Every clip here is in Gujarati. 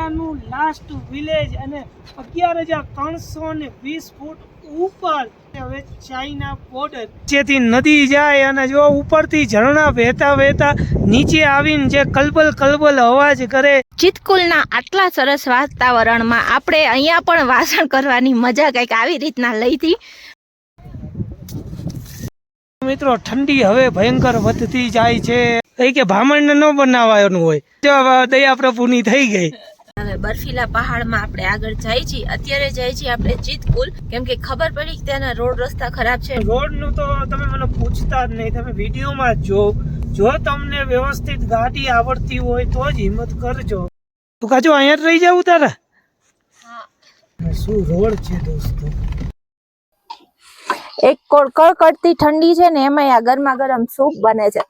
ઇન્ડિયાનું લાસ્ટ વિલેજ અને અગિયાર હજાર ત્રણસો ને વીસ ફૂટ ઉપર હવે ચાઇના બોર્ડર જેથી નદી જાય અને જો ઉપરથી ઝરણા વહેતા વહેતા નીચે આવીને જે કલબલ કલબલ અવાજ કરે. ચિતકુલના આટલા સરસ વાતાવરણમાં આપણે અહીંયા પણ વાસણ કરવાની મજા કંઈક આવી રીતના લઈતી મિત્રો ઠંડી હવે ભયંકર વધતી જાય છે. એ કે ભામણ ન બનાવવાનું હોય. દયા પ્રભુની થઈ ગઈ. બર્ફીલા પહાડમાં આપણે આગળ જાય છીએ. અત્યારે જાય છીએ આપણે ચિતકુલ કેમ કે ખબર પડી કે ત્યાંના રોડ રસ્તા ખરાબ છે. રોડનું તો તમે મને પૂછતા જ નહીં. તમે વિડીયોમાં જ જો. જો તમને વ્યવસ્થિત ગાડી આવડતી હોય તો જ હિંમત કરજો. તું કાચો અહીંયા જ રહી જાવ તારા? શું રોડ છે દોસ્તો? એક કડકડતી ઠંડી છે ને એમાં આ ગરમા ગરમ સૂપ બને છે.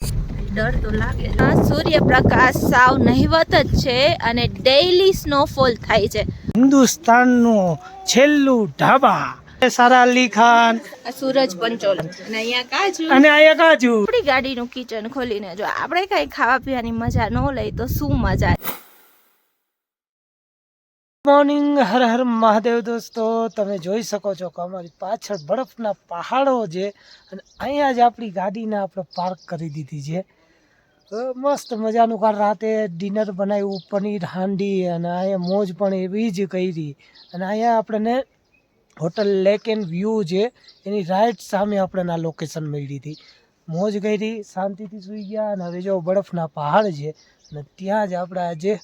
ડર તો લાગે. આ સૂર્યપ્રકાશ સાવ નહિવત જ છે અને ડેઈલી સ્નોફોલ થાય છે. હિન્દુસ્તાનનું છેલ્લું ઢાબા. સારા અલી ખાન. સુરજ સૂરજ પંચોલ. અને અહીંયા કાજુ. અને અહીંયા કાજુ. આપણી ગાડીનું કિચન ખોલીને જો આપણે કઈ ખાવા પીવાની મજા ન લઈ તો શું મજા? મોર્નિંગ હર હર મહાદેવ દોસ્તો. તમે જોઈ શકો છો કે અમારી પાછળ બરફના પહાડો છે અને અહીંયા જ આપણી ગાડીને આપણે પાર્ક કરી દીધી છે. મસ્ત મજાનું કાલ રાતે ડિનર બનાવ્યું, પનીર, હાંડી અને અહીંયા મોજ પણ એવી જ કરી. અને અહીંયા આપણને હોટલ લેક એન્ડ વ્યૂ છે એની રાઈટ સામે આપણને આ લોકેશન મળી હતી. મોજ કરી, શાંતિથી સૂઈ ગયા અને હવે જો બરફના પહાડ છે, અને ત્યાં જ આપણે આજે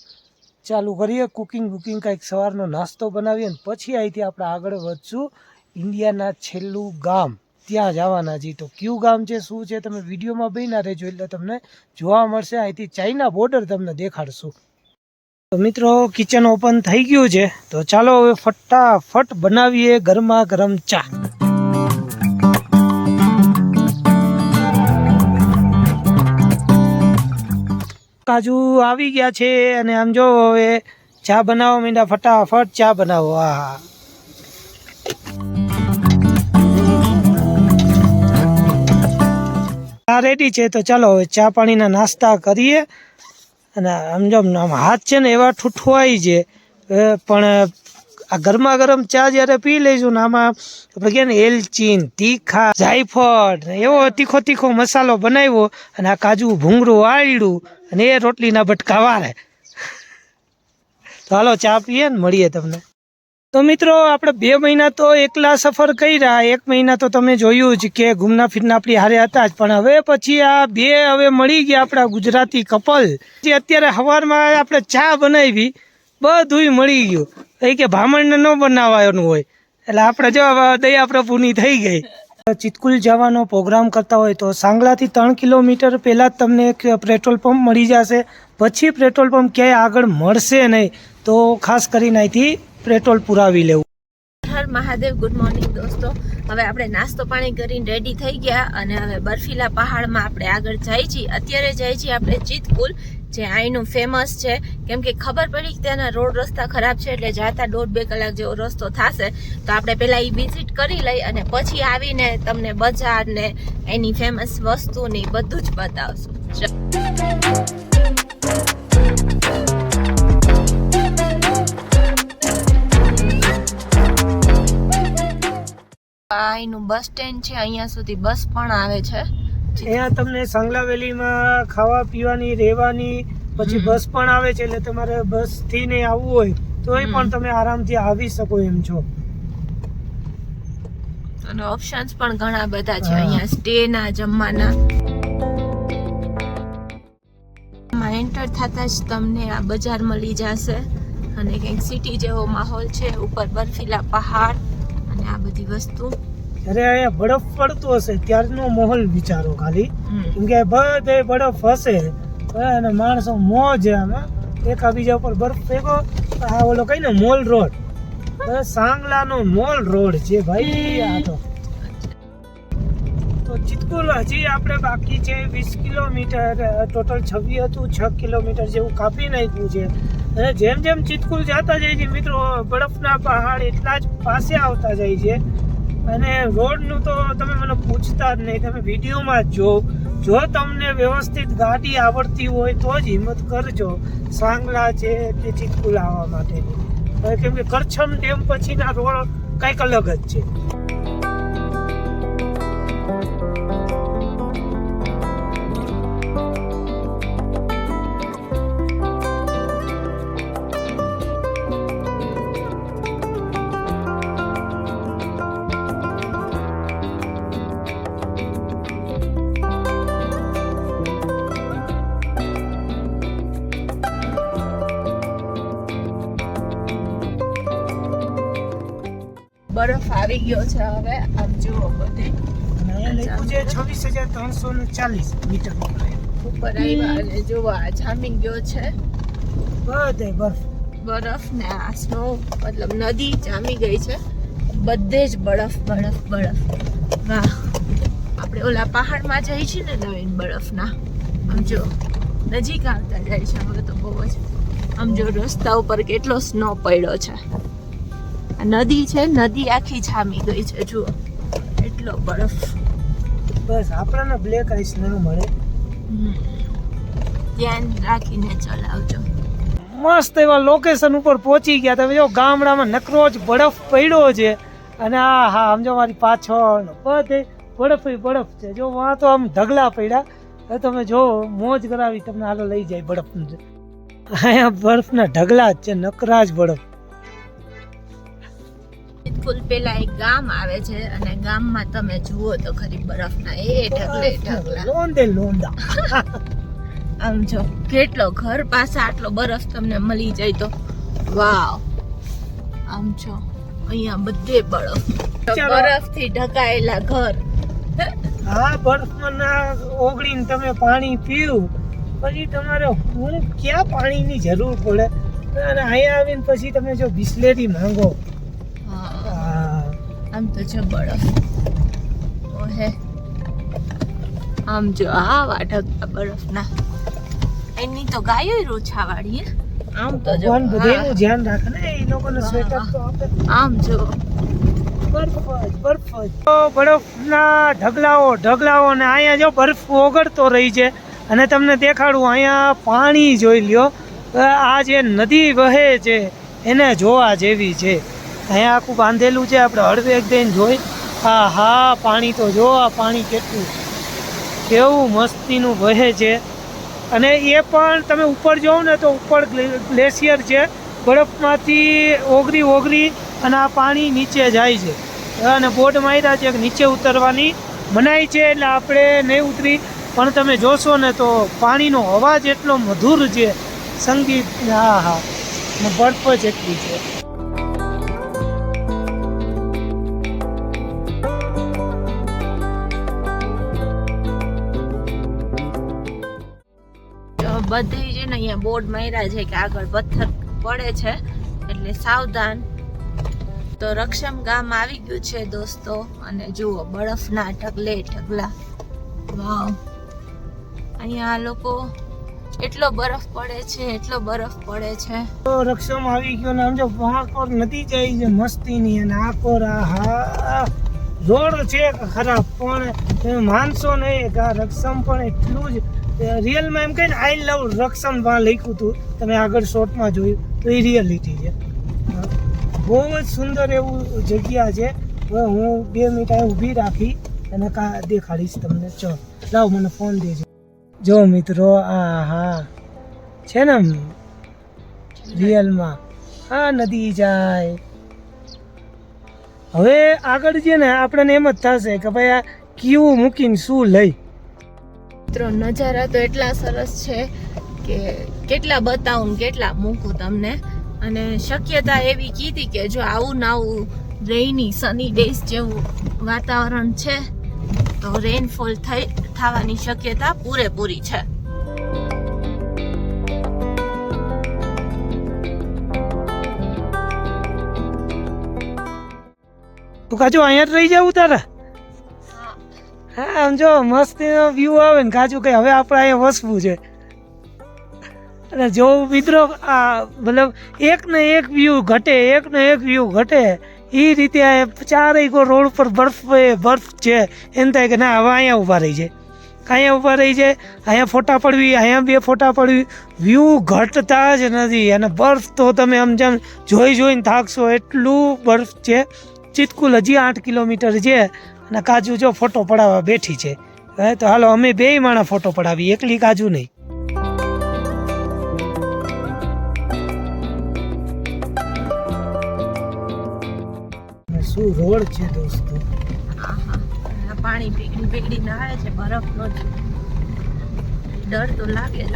ચાલુ કરીએ કુકિંગ બુકિંગ કંઈક સવારનો નાસ્તો બનાવીએ ને પછી અહીંથી આપણે આગળ વધશું. ઇન્ડિયાના છેલ્લું ગામ. ત્યાં જવાના છીએ તો કયું ગામ છે, શું છે, તમે વિડીયોમાં બન્યા રહેજો એટલે તમને જોવા મળશે. અહીંથી ચાઇના બોર્ડર તમને દેખાડશું. તો મિત્રો કિચન ઓપન થઈ ગયું છે. તો ચાલો હવે ફટાફટ બનાવીએ ગરમા ગરમ ચા. કાજુ આવી ગયા છે, અને આમ જો હવે ચા બનાવો મીંડા, ફટાફટ ચા બનાવો. આ ચા રેડી છે. તો ચાલો હવે ચા પાણીના નાસ્તા કરીએ. અને આમ જો આમ હાથ છે ને એવા ઠૂઠવાઈ છે. પણ આ ગરમા ગરમ ચા જ્યારે પી લઈશું ને આમાં આપણે કહીએ ને એલચીન, તીખા, જાયફળ એવો તીખો તીખો મસાલો બનાવ્યો અને આ કાજુ ભૂંગળું વાળ્યું અને એ રોટલીના બટકા વાળે. તો હાલો ચા પીએ ને મળીએ તમને. તો મિત્રો, આપણે બે મહિના તો એકલા સફર કર્યા. એક મહિના તો તમે જોયું જ કે ઘૂમના ફિરના આપણી હારે હતા જ. પણ હવે પછી આ બે હવે મળી ગયા આપણા ગુજરાતી કપલ. જે અત્યારે સવારમાં આપણે ચા બનાવી, બધુંય મળી ગયું. એ કે ભામણને ન બનાવવાનું હોય. એટલે આપણે જો દયા પ્રભુની થઈ ગઈ. ચિતકુલ જવાનો પ્રોગ્રામ કરતા હોય તો સાંગલાથી ત્રણ કિલોમીટર પહેલાં જ તમને એક પેટ્રોલ પંપ મળી જશે. પછી પેટ્રોલ પંપ ક્યાંય આગળ મળશે નહીં. તો ખાસ કરીને અહીંથી પેટ્રોલ પુરાવી લેવું. હર મહાદેવ ગુડ મોર્નિંગ દોસ્તો. હવે આપણે નાસ્તો પાણી કરીને રેડી થઈ ગયા અને હવે બર્ફીલા પહાડમાં આપણે આગળ જઈએ છીએ. અત્યારે જઈએ છીએ આપણે ચિતકુલ જે અહીંનું ફેમસ છે. કેમ કે ખબર પડી કે ત્યાંના રોડ રસ્તા ખરાબ છે એટલે જાતા દોઢ બે કલાક જેવો રસ્તો થશે. તો આપણે પહેલાં એ વિઝિટ કરી લઈ અને પછી આવીને તમને બજાર ને એની ફેમસ વસ્તુને બધું જ બતાવશું. અહીંનું બસ સ્ટેન્ડ છે અહીંયા સુધી બસ પણ આવે છે. અહીંયા તમને સંગલાવેલીમાં ખાવા પીવાની રહેવાની પછી બસ પણ આવે છે એટલે તમારે બસથી ને આવવું હોય તોય પણ તમે આરામથી આવી શકો એમ છો. અને ઓપ્શન્સ પણ ઘણા બધા છે. અહીંયા સ્ટે ના જમવાના. માં એન્ટર થતા જ તમને આ બજાર મળી જશે. અને કંઈક સિટી જેવો માહોલ છે ઉપર બર્ફીલા પહાડ. આ બધી વસ્તુ. જ્યારે અહીંયા બરફ પડતો હશે ત્યારનો માહોલ વિચારો ખાલી. કેમ કે બધે બરફ હશે અને માણસો મોજ આમાં. એકાબીજા ઉપર બરફ ફેંકો આ ઓલો કઈ ને મોલ રોડ. સાંગલાનો મોલ રોડ છે ભાઈ આ તો. તો ચિતકુલ હજી આપણે બાકી છે વીસ કિલોમીટર ટોટલ છવ્વી હતું છ કિલોમીટર જેવું કાપી નાખ્યું છે. અને જેમ જેમ ચિતકુલ જતા જાય છે, મિત્રો, બરફના પહાડ એટલા જ પાસે આવતા જાય છે. અને રોડનું તો તમે મને પૂછતા જ નહીં, તમે વિડીયોમાં જ જો. જો તમને વ્યવસ્થિત ગાડી આવડતી હોય તો જ હિંમત કરજો. સાંગલા છે કે ચિતકુલ આવવા માટેની. કેમ કે કરછમ ડેમ પછીના રોડ કંઈક અલગ જ છે. બરફ આવી ગયો છે હવે. આમ જુઓ બધે. છવ્વીસ હજાર ત્રણસો ને ચાલીસ મીટર ઉપર આવ્યા અને જોવા જામી ગયો છે. બધે બરફ. બરફ ને આ સ્નો મતલબ નદી જામી ગઈ છે. બધે જ બરફ બરફ બરફ. વાહ. આપણે ઓલા પહાડમાં જઈ છીએ ને નવીન બરફના. આમ જો નજીક આવતા જાય છે. હવે તો બહુ જ આમ જો રસ્તા ઉપર કેટલો સ્નો પડ્યો છે. નદી છે નદી આખી જામી ગઈ છે. જુઓ એટલો બરફ. બસ આપણાને બ્લેક આઈસ ન મળે. ધ્યાન રાખીને ચલાવજો. મસ્ત એવા લોકેશન ઉપર પહોંચી ગયા. તમે જો ગામડામાં નકરો જ બરફ પડ્યો છે. અને આ હા સમજો મારી પાછળ બધે બરફ બરફ છે. જો વાં તો આમ ઢગલા પડ્યા. તમે જો મોજ કરાવી તમને હાલો લઈ જાય બરફ અહીંયા બરફના ઢગલા જ છે નકરા જ બરફ. બિલકુલ પેલા એક ગામ આવે છે અને ગામમાં તમે જુઓ તો ખરી બરફના એ ઢગલે ઢગલા લોંડે લોંડા આમ જો કેટલો ઘર પાસે આટલો બરફ તમને મળી જાય તો વાવ. આમ જો અહીંયા બધે બરફ. બરફથી ઢકાયેલા ઘર. હા બરફમાં ના ઓગળીને તમે પાણી પીવું પછી તમારે હું ક્યાં પાણીની જરૂર પડે? અને અહીંયા આવીને પછી તમે જો બિસ્લેરી માંગો. આમ તો છે બરફ. ઓહે. આમ જો આ ઢગલા બરફના. એની તો ગાયો રૂછા વાળી હે. આમ તો જો હા. ધ્યાન રાખે ને એ લોકોને સ્વેટર તો આમ જો. બરફ જ બરફ જ બરફના ઢગલાઓ ઢગલાઓ ને અહીંયા જો બરફ ઓગળતો રહી છે અને તમને દેખાડું અહીંયા પાણી જોઈ લ્યો. આ જે નદી વહે છે એને જોવા જેવી છે. અહીંયા આખું બાંધેલું છે, આપણે હળવેક દઈને જોઈ. હા હા, પાણી તો જો, આ પાણી કેટલું કેવું મસ્તીનું વહે છે. અને એ પણ તમે ઉપર જોવો ને તો ઉપર ગ્લે- ગ્લેશિયર છે. બરફમાંથી ઓગળી ઓગળી અને આ પાણી નીચે જાય છે. અને બોર્ડ માર્યા છે કે નીચે ઉતરવાની મનાઈ છે, એટલે આપણે નહીં ઉતરી. પણ તમે જોશો ને તો પાણીનો અવાજ એટલો મધુર છે. સંગીત, હા હા. બરફ જ એટલી છે. બધી છે ને અહીંયા બોર્ડ માર્યા છે કે આગળ પથ્થર પડે છે. એટલે સાવધાન. તો રક્ષમ ગામ આવી ગયું છે દોસ્તો. અને જુઓ, બરફના ઢગલે ઢગલા. વાવ. અહીંયા આ લોકો એટલો બરફ પડે છે, એટલો બરફ પડે છે. તો રક્ષમ આવી ગયો ને સમજો મહાકોર નદી જાય છે મસ્તીની અને આ કોર હા, રોડ છે ખરાબ, પણ માનસો નહીં કે આ રક્ષમ પણ એટલું જ રિયલમાં એમ કહે ને આઈ લવ રક્ષમમાં લખ્યું હતું. તમે આગળ શોર્ટમાં જોયું. તો એ રિયલિટી છે. બહુ જ સુંદર એવું જગ્યા છે. હવે હું બે મિનિટ આ ઊભી રાખી અને કા દેખાડીશ તમને. ચલો, લાવ મને ફોન દેજો. જો મિત્રો, આ હા. છે ને રિયલમાં આ નદી જાય. હવે આગળ છે ને, આપણને એમ જ થશે કે ભાઈ આ કીવું મૂકીને શું લઈ? મિત્રો, નજારા તો એટલા સરસ છે કે કેટલા બતાવું કેટલા મૂકું તમને. અને શક્યતા એવી કીધી કે જો આવું ને આવું રેઇની સની ડેઝ જેવું વાતાવરણ છે, તો રેનફોલ થઈ, થવાની શક્યતા પૂરેપૂરી છે. તું કાચું અહીંયા જ રહી જવું તારે? હા, આમ જો મસ્ત વ્યૂ આવે ને કાચું કઈ હવે આપણે અહીંયા વસવું છે. અને જો મિત્રો, આ મતલબ એક ને એક વ્યૂ ઘટે, એક ને એક વ્યૂ ઘટે એ રીતે આ ચારેય કો રોડ પર બરફ બરફ છે. એમ થાય કે ના, હવે અહીંયા ઊભા રહી જાય અહીંયા ઊભા રહી જાય અહીંયા ફોટા પડવી, અહીંયા બે ફોટા પડવી. વ્યૂ ઘટતા જ નથી. અને બરફ તો તમે આમ જેમ જોઈ જોઈને થાકશો, એટલું બરફ છે. ચિતકુલ હજી આઠ કિલોમીટર છે. અને કાજુ જો ફોટો પડાવવા બેઠી છે. હવે તો હાલો અમે બેય માણા ફોટો પડાવી એકલી કાજુ નહીં. શું રોડ છે દોસ્તો? પાણી પીગળી પીગળી આવે છે બરફ નો ડર તો લાગે જ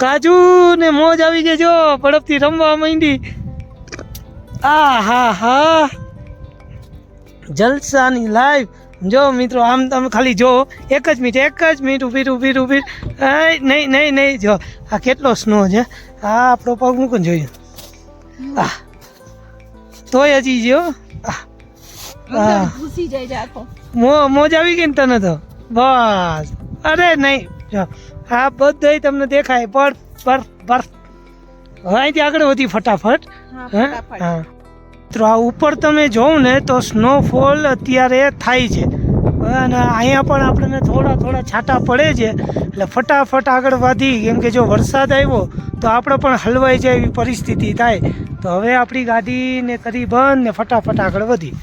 કાજુ ને મોજ આવી ગઈ જો પડપથી રમવા માંડી. આ હા હા જલસાની લાઈવ જો મિત્રો આમ તમે ખાલી જો એક જ મિનિટ એક જ મિનિટ ઊભી ઊભી ઊભી નહીં નહીં નહીં જો આ કેટલો સ્નો છે? આ આપણો પગ મૂકું જોઈએ. આ તોય હજી જો મોજ આવી ગઈ ને તને તો? બસ. અરે નહીં જો. આ બધે તમને દેખાય. પર પર પર અહીંથી આગળ વધી ફટાફટ. હા હે? ફટાફટ. હા. મિત્રો આ ઉપર તમે જોઉં ને તો સ્નોફોલ અત્યારે થાય છે. અને અહીંયા પણ આપણને થોડા થોડા છાંટા પડે છે. એટલે ફટાફટ આગળ વધી. કેમ કે જો વરસાદ આવ્યો તો આપણે પણ હલવાઈ જાય એવી પરિસ્થિતિ થાય. તો હવે આપણી ગાડીને કરી બંધ ને ફટાફટ આગળ વધી.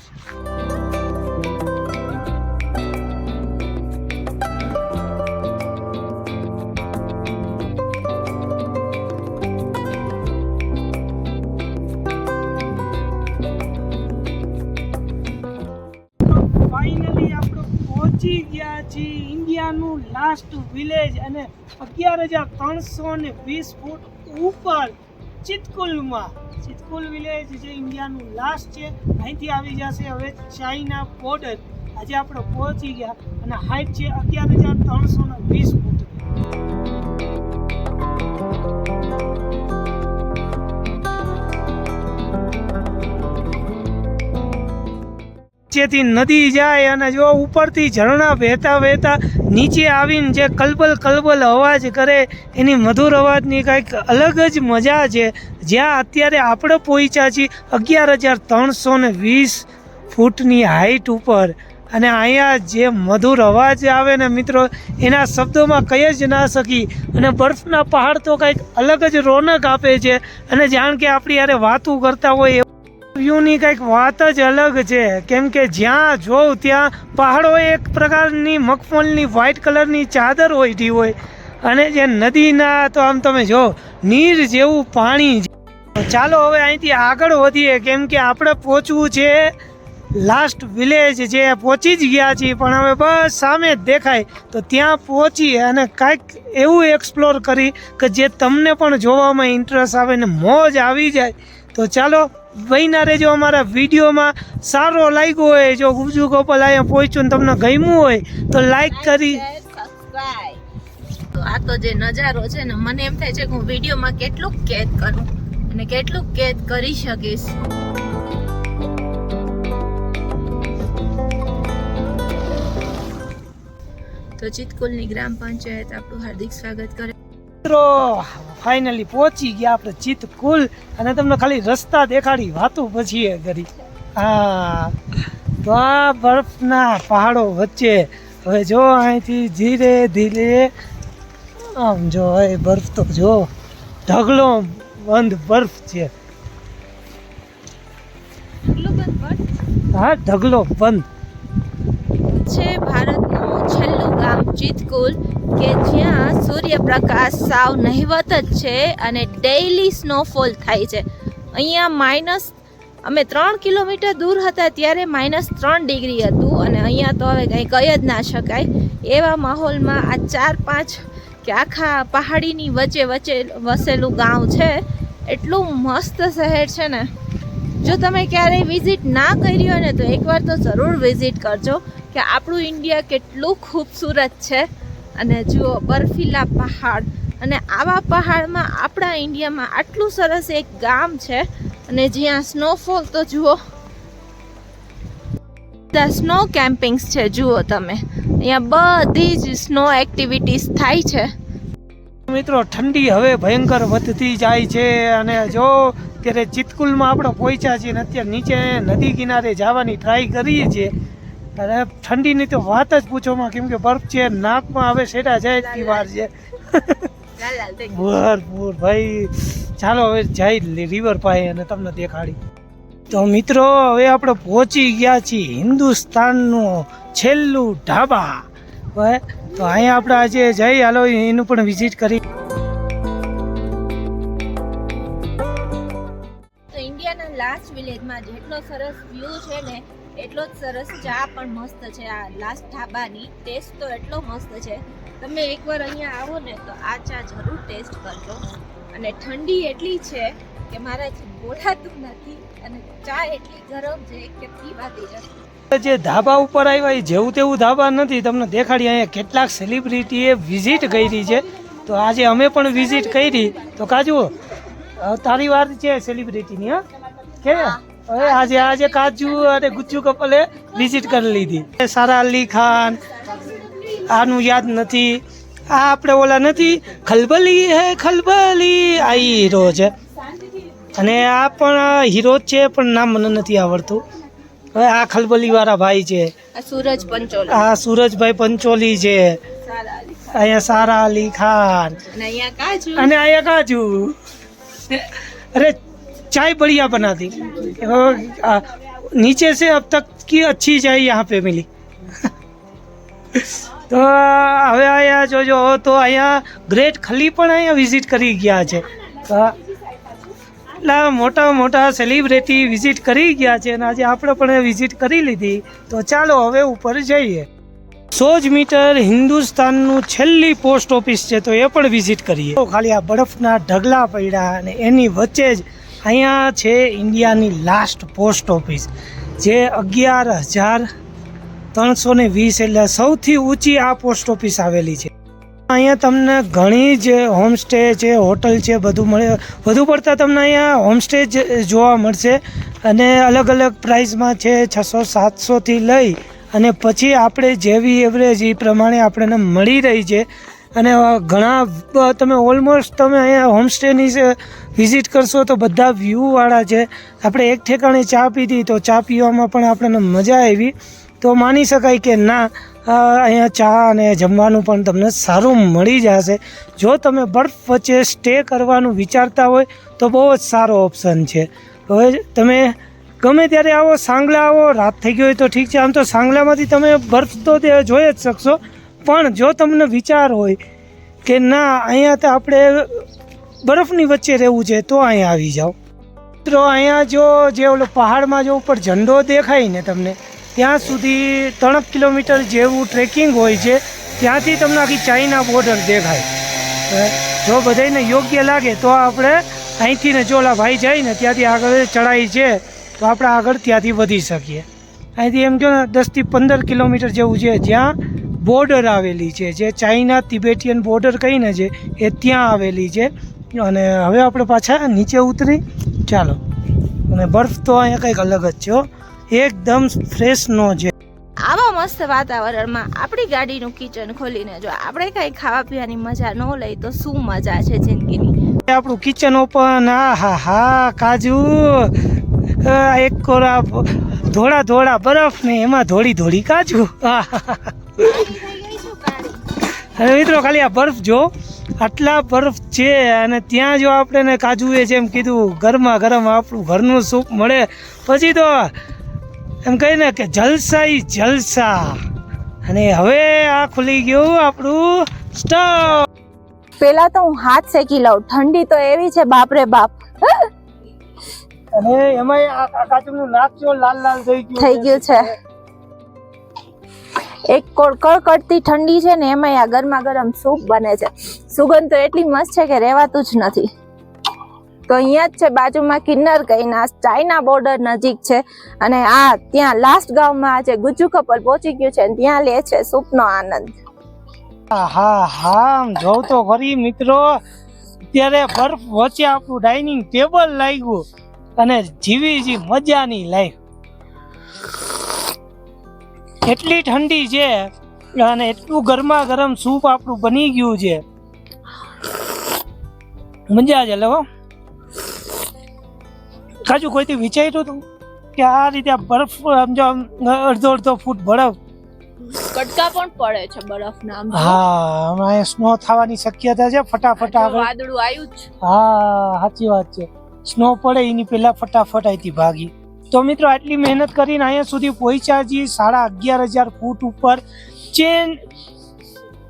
લાસ્ટ વિલેજ અને અગિયાર હજાર ત્રણસો ને વીસ ફૂટ ઉપર ચિતકુલમાં. ચિતકુલ વિલેજ જે ઇન્ડિયાનું લાસ્ટ છે. અહીંથી આવી જશે હવે ચાઇના બોર્ડર આજે આપણે પહોંચી ગયા અને હાઇટ છે અગિયાર હજાર ત્રણસો ને વીસ ફૂટ. જેથી નદી જાય અને જો ઉપરથી ઝરણા વહેતા વહેતા નીચે આવીને જે કલબલ કલબલ અવાજ કરે, એની મધુર અવાજની કાંઈક અલગ જ મજા છે. જ્યાં અત્યારે આપણે પહોંચ્યા છીએ અગિયાર હજાર ત્રણસો ને વીસ ફૂટની હાઈટ ઉપર. અને અહીંયા જે મધુર અવાજ આવે ને મિત્રો, એના શબ્દોમાં કહી જ ના શકી. અને બર્ફના પહાડ તો કંઈક અલગ જ રોનક આપે છે. અને જાણ કે આપણી યારે વાતું કરતા હોય વ્યૂની કંઈક વાત જ અલગ છે. કેમ કે જ્યાં જોઉં ત્યાં પહાડો એક પ્રકારની મગફળની વ્હાઇટ કલરની ચાદર ઓઢી હોય. અને જે નદીના તો આમ તમે જો, નીર જેવું પાણી ચાલો હવે અહીંથી આગળ વધીએ. કેમ કે આપણે પહોંચવું છે લાસ્ટ વિલેજ જે પહોંચી જ ગયા છીએ. પણ હવે બસ સામે જ દેખાય. તો ત્યાં પહોંચી અને કાંઈક એવું એક્સપ્લોર કરી કે જે તમને પણ જોવામાં ઇન્ટરેસ્ટ આવે ને મોજ આવી જાય. તો ચાલો બહીના રહેજો અમારા વિડીયોમાં. સારો લાગ્યો હોય જો ગુજુ ગોપાલ અહીંયા પહોંચ્યું ને તમને ગમ્યું હોય તો લાઈક કરી. તો આ તો જે નજારો છે ને મને એમ થાય છે કે હું વિડીયોમાં કેટલું કેદ કરું અને કેટલું કેદ કરી શકીશ. તો ચિતકુલની ગ્રામ પંચાયત આપણું હાર્દિક સ્વાગત કરે. મિત્રો ફાઇનલી પહોંચી ગયા આપણે ચિતકુલ અને તમને ખાલી રસ્તા દેખાડી વાતું પછી એ કરી. હા તો આ બરફના પહાડો વચ્ચે હવે જો અહીંથી ધીરે ધીરે આમ જો એ બરફ તો જો ઢગલો બંધ બરફ છે. હા ઢગલો બંધ. છે ગામ ચિતકુલ કે જ્યાં સૂર્યપ્રકાશ સાવ નહિવત જ છે અને ડેઈલી સ્નોફોલ થાય છે. અહીંયા માઇનસ અમે ત્રણ કિલોમીટર દૂર હતા ત્યારે માઇનસ ત્રણ ડિગ્રી હતું અને અહીંયા તો હવે કંઈ કહી જ ના શકાય. એવા માહોલમાં આ ચાર પાંચ કે આખા પહાડીની વચ્ચે વચ્ચે વસેલું ગામ છે, એટલું મસ્ત શહેર છે ને. જો તમે ક્યારેય વિઝિટ ના કરી હોય ને તો એકવાર તો જરૂર વિઝિટ કરજો. કે આપણું ઇન્ડિયા કેટલું ખૂબસૂરત છે. અને જુઓ, બર્ફીલા પહાડ. અને આવા પહાડમાં આપણા ઇન્ડિયામાં આટલું સરસ એક ગામ છે. અને જ્યાં સ્નોફોલ તો જુઓ સ્નો કેમ્પિંગ્સ છે, જુઓ તમે. અહીંયા બધી જ સ્નો એક્ટિવિટીઝ થાય છે. મિત્રો, ઠંડી હવે ભયંકર વધતી જાય છે. અને જો ત્યારે ચિતકુલમાં આપણે પહોંચ્યા છીએ ને અત્યારે નીચે નદી કિનારે જવાની ટ્રાય કરીએ છીએ અને ઠંડીની તો વાત જ પૂછોમાં કેમ કે બરફ છે નાકમાં હવે સેટા જાય વાર છે. ભરપૂર ભાઈ. ચાલો હવે જાય રિવર પાસે અને તમને દેખાડી. તો મિત્રો હવે આપણે પહોંચી ગયા છીએ હિન્દુસ્તાનનું છેલ્લું ઢાબા. હવે તો અહીંયા આપણે આજે જઈ હાલો એનું પણ વિઝિટ કરી. ઇન્ડિયાના લાસ્ટ વિલેજમાં જેટલો સરસ વ્યૂ છે ને એટલો જ સરસ ચા પણ મસ્ત છે. આ લાસ્ટ ઢાબાની ટેસ્ટ તો એટલો મસ્ત છે. તમે એકવાર અહીંયા આવો ને તો આ ચા જરૂર ટેસ્ટ કરજો. અને ઠંડી એટલી છે કે મારાથી બોલાતું નથી અને ચા એટલી ગરમ છે કે પીવાતી નથી જે ધાબા ઉપર આવ્યા એ જેવું તેવું ધાબા નથી. તમને દેખાડી અહીંયા કેટલાક સેલિબ્રિટીએ વિઝિટ કરી છે. તો આજે અમે પણ વિઝિટ કરી. તો કાજુ તારી વાત છે સેલિબ્રિટીની હા? કે હવે આજે આજે કાજુ અને ગુજ્જુ કપલે વિઝિટ કરી લીધી. સારા અલી ખાન આનું યાદ નથી. આ આપણે ઓલા નથી ખલબલી હે ખલબલી આ હીરો છે અને આ પણ હીરો છે પણ નામ મને નથી આવડતું. હવે આ ખલબલી વાળા ભાઈ છે. આ સૂરજ પંચોલા. આ સુરજભાઈ પંચોલી છે. અહીંયા સારા અલી ખાન. અને અહીંયા કાજુ. અને અહીંયા કાજુ. अरे चाय बढ़िया बनाती और, आ, नीचे से अब तक की अच्छी चाय यहाँ पे मिली તો હવે અહીંયા જોજો તો અહીંયા ગ્રેટ ખલી પણ અહીંયા વિઝિટ કરી ગયા છે તો એટલા મોટા મોટા સેલિબ્રિટી વિઝિટ કરી ગયા છે અને આજે આપણે પણ વિઝિટ કરી લીધી તો ચાલો હવે ઉપર જઈએ સો જ મીટર હિન્દુસ્તાનનું છેલ્લી પોસ્ટ ઓફિસ છે તો એ પણ વિઝિટ કરીએ તો ખાલી આ બરફના ઢગલા પડ્યા અને એની વચ્ચે જ અહીંયા છે ઇન્ડિયાની લાસ્ટ પોસ્ટ ઓફિસ જે અગિયાર હજાર ત્રણસો ને વીસ એટલે સૌથી ઊંચી આ પોસ્ટ ઓફિસ આવેલી છે. અહીંયા તમને ઘણી જ હોમસ્ટે છે હોટલ છે, બધું મળે, વધુ પડતા તમને અહીંયા હોમસ્ટે જોવા મળશે. અને અલગ અલગ પ્રાઇસમાં છે છસો સાતસોથી લઈ અને પછી આપણે જેવી એવરેજ એ પ્રમાણે આપણને મળી રહી છે. અને ઘણા તમે ઓલમોસ્ટ તમે અહીંયા હોમસ્ટેની વિઝિટ કરશો તો બધા વ્યૂવાળા છે. આપણે એક ઠેકાણે ચા પીધી તો ચા પીવામાં પણ આપણને મજા આવી. તો માની શકાય કે ના અહીંયા ચા અને જમવાનું પણ તમને સારું મળી જશે. જો તમે બર્ફ વચ્ચે સ્ટે કરવાનું વિચારતા હોય તો બહુ જ સારો ઓપ્શન છે. હવે તમે ગમે ત્યારે આવો, સાંગલા આવો, રાત થઈ ગઈ હોય તો ઠીક છે. આમ તો સાંગલામાંથી તમે બર્ફ તો તે જોઈ જ શકશો. પણ જો તમને વિચાર હોય કે ના, અહીંયા તો આપણે બરફની વચ્ચે રહેવું છે, તો અહીંયા આવી જાઓ. મિત્રો, અહીંયા જો જે ઓલો પહાડમાં જો ઉપર ઝંડો દેખાય ને તમને, ત્યાં સુધી ત્રણ કિલોમીટર જેવું ટ્રેકિંગ હોય છે, ત્યાંથી તમને આખી ચાઇના બોર્ડર દેખાય. જો બધાને યોગ્ય લાગે, તો આપણે અહીંથી ને જો ઓલા ભાઈ જાય ને, ત્યાંથી આગળ ચડાઈ છે, તો આપણે આગળ ત્યાંથી વધી શકીએ. અહીંથી એમ કહો ને, દસથી પંદર કિલોમીટર જેવું છે, જ્યાં બોર્ડર આવેલી છે જે ચાઇના તિબેટિયન બોર્ડર કહીને છે એ ત્યાં આવેલી છે. અને હવે આપણે પાછા નીચે ઉતરી ચાલો. અને બરફ તો અહીંયા કંઈક અલગ જ છે એકદમ ફ્રેશ નો છે. આવા મસ્ત વાતાવરણમાં આપણી ગાડીનું કિચન ખોલીને જો આપણે કાંઈ ખાવા પીવાની મજા ન લઈ તો શું મજા છે જિંદગીની? આપણું કિચન ઓપન આ હા હા કાજુ એક કોરા ધોળા ધોળા બરફ ને એમાં ધોળી ધોળી કાજુ. હવે મિત્રો ખાલી આ બરફ જો આટલા બરફ છે અને ત્યાં જો આપણે ને કાજુએ જેમ કીધું ગરમા ગરમ આપણું ઘરનું સૂપ મળે. પછી તો એમ કહીને કે જલસા ઈ જલસા. અને હવે આ ખુલી ગયું આપણું સ્ટવ. પેલા તો હું હાથ શેકી લઉં ઠંડી તો એવી છે બાપરે બાપ. અને એમાં આ કાચુનું નાક જો લાલ લાલ થઈ ગયું થઈ ગયું છે. એક કોડ કડકડતી ઠંડી છે ને એમાં આ ગરમા ગરમ સૂપ બને છે. સુગંધ તો એટલી મસ્ત છે કે રહેવાતું જ નથી. તો અહીંયા જ છે બાજુમાં કિન્નર કહીને ચાઇના બોર્ડર નજીક છે અને આ ત્યાં લાસ્ટ ગામમાં આજે ગુજ્જુ કપલ પહોંચી ગયું છે અને ત્યાં લે છે સૂપનો આનંદ. હા હા જોઉં તો ફરી મિત્રો, અત્યારે બરફ વચ્ચે આપણું ડાઇનિંગ ટેબલ લાગ્યું અને જીવી જી મજાની લાઈફ એટલી ઠંડી છે અને એટલું ગરમા ગરમ સૂપ આપણું બની ગયું છે. મજા છે લેવો કાજુ કોઈથી વિચાર્યું હતું કે આ રીતે બરફ સમજો અડધો અડધો ફૂટ બરફ? કટકા પણ પડે છે બરફના હા હમણાં સ્નો થવાની શક્યતા છે ફટાફટ આગળ વાદળું આવ્યું જ. હા સાચી વાત છે. સ્નો પડે એની પહેલા ફટાફટ અહીંથી ભાગી. તો મિત્રો આટલી મહેનત કરીને અહીંયા સુધી પહોંચ્યા છીએ સાડા અગિયાર હજાર ફૂટ ઉપર. ચીન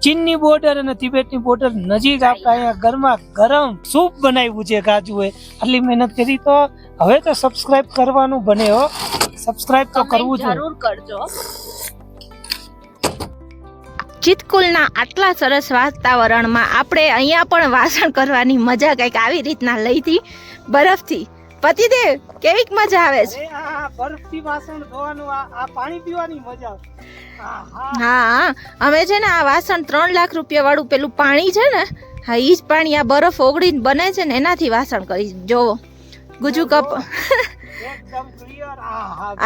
ચીનની બોર્ડર અને તિબેટની બોર્ડર નજીક આપણે અહીંયા ગરમા ગરમ સૂપ બનાવ્યું છે કાજુએ આટલી મહેનત કરી તો હવે તો સબસ્ક્રાઇબ કરવાનું બને હો. સબસ્ક્રાઇબ તો કરવું જરૂર કરજો ચિતકુલના આટલા સરસ વાતાવરણમાં આપણે અહીંયા પણ વાસણ કરવાની મજા કંઈક આવી રીતના લઈ હતી. બરફથી પતિદેવ કેવીક મજા આવે છે? બરફથી વાસણ ધોવાનું આ આ પાણી પીવાની મજા હા અમે છે ને આ વાસણ ત્રણ લાખ રૂપિયા વાળું પેલું પાણી છે ને હા ઈ જ પાણી આ બરફ ઓગળીને બને છે ને એનાથી વાસણ કરી જોવો. ગુજુ કપ.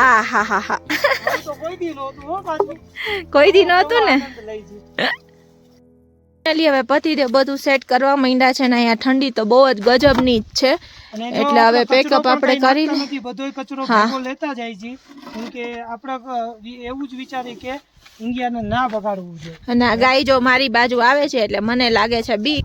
આ હા હા. હા કોઈ દી નહોતું ને. ફાઇનલી હવે પતિદેવ બધું સેટ કરવા માંડ્યા છે ને અહીંયા ઠંડી તો બહુ જ ગજબની જ છે. એટલે હવે પણ આપણે કંઈ કરી નથી, બધોય કચરો ભેગો લેતા જાય છે. કેમ કે આપણે એવું જ વિચારીએ કે ઇન્ડિયાને ના બગાડવું છે અને ગાય જો મારી બાજુ આવે છે એટલે મને લાગે છે બી